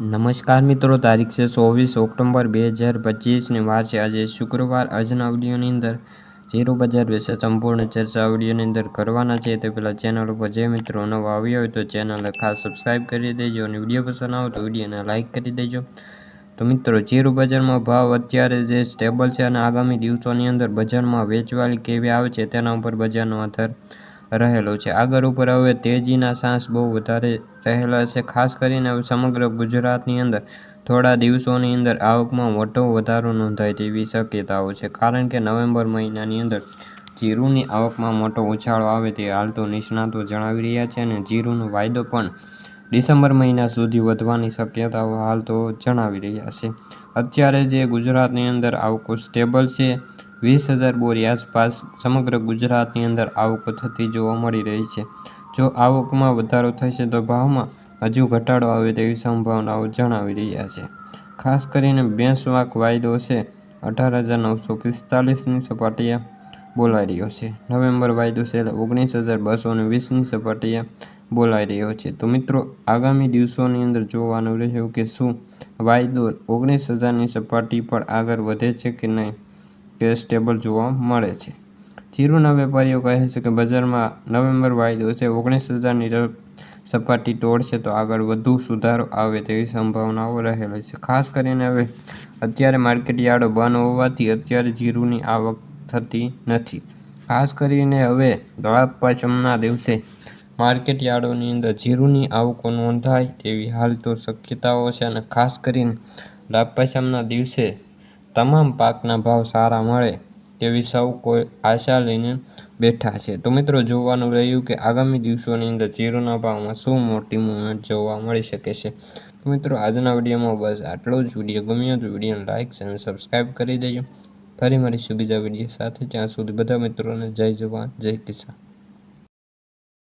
નમસ્કાર મિત્રો, તારીખ છે ચોવીસ ઓક્ટોબર બે હજાર પચીસની વાર છે. આજે શુક્રવાર. આજના ઓડિયોની અંદર ઝીરો બજાર વિશે સંપૂર્ણ ચર્ચા ઓડિયોની અંદર કરવાના છે. તે પહેલાં ચેનલ ઉપર જે મિત્રો નવા આવ્યા હોય તો ચેનલને ખાસ સબસ્ક્રાઈબ કરી દેજો અને વીડિયો પસંદ આવે તો વિડીયોને લાઇક કરી દેજો. તો મિત્રો, ઝીરો બજારમાં ભાવ અત્યારે જે સ્ટેબલ છે અને આગામી દિવસોની અંદર બજારમાં વેચવાલી કેવી આવે છે તેના ઉપર બજારનો આધાર રહેલો છે. આગળ ઉપર હવે તેજીના સાંસ બહુ વધારે રહેલા છે. ખાસ કરીને સમગ્ર ગુજરાતની અંદર થોડા દિવસોની અંદર આવકમાં મોટો વધારો નોંધાય તેવી શક્યતાઓ છે. કારણ કે નવેમ્બર મહિનાની અંદર જીરુની આવકમાં મોટો ઉછાળો આવે તે હાલ તો નિષ્ણાતો જણાવી રહ્યા છે અને જીરુનો વાયદો પણ ડિસેમ્બર મહિના સુધી વધવાની શક્યતાઓ હાલ તો જણાવી રહ્યા છે. અત્યારે જે ગુજરાતની અંદર આવકો સ્ટેબલ છે વીસ હજાર બોરી આસપાસ સમગ્ર ગુજરાતની અંદર આવકો થતી જોવા મળી રહી છે. જો આવકમાં વધારો થશે તો ભાવમાં હજુ ઘટાડો આવે તેવી સંભાવનાઓ જણાવી રહ્યા છે. ખાસ કરીને બેંસવાક વાયદો છે. અઢાર હજાર નવસો પિસ્તાલીસની સપાટીએ બોલાઈ રહ્યો છે. નવેમ્બર વાયદો છે ઓગણીસ હજાર બસો ને વીસની સપાટીએ બોલાઈ રહ્યો છે. તો મિત્રો, આગામી દિવસોની અંદર જોવાનું રહ્યું કે શું વાયદો ઓગણીસ હજારની સપાટી પર આગળ વધે છે કે નહીં? કે ટેબલ જોવા મળે છે. જીરુના વેપારીઓ કહે છે કે બજારમાં નવેમ્બર વાયદો છે, ઓગણીસ હજારની સપાટી તોડશે તો આગળ વધુ સુધારો આવે તેવી સંભાવનાઓ રહેલી છે. ખાસ કરીને હવે અત્યારે માર્કેટ યાર્ડો બંધ હોવાથી અત્યારે જીરુની આવક થતી નથી. ખાસ કરીને હવે લાભ પાંચમના દિવસે માર્કેટ યાર્ડોની અંદર જીરુની આવકો નોંધાય તેવી હાલ તો શક્યતાઓ છે અને ખાસ કરીને લાભ પાંચમના દિવસે તમામ પાકના ભાવ સારા મળે તેવી સૌ કોઈ આશા લઈને બેઠા છે. તો મિત્રો, જોવાનું રહ્યું કે આગામી દિવસોની અંદર જીરુના ભાવમાં શું મોટી મુવમેન્ટ જોવા મળી શકે છે. તો મિત્રો, આજના વિડીયોમાં બસ આટલો જ. વીડિયો ગમ્યો તો વિડીયોને લાઇક અને સબસ્ક્રાઈબ કરી દેજો. ફરી મળીશું બીજા વીડિયો સાથે. ત્યાં સુધી બધા મિત્રોને જય જવાન, જય કિસાન.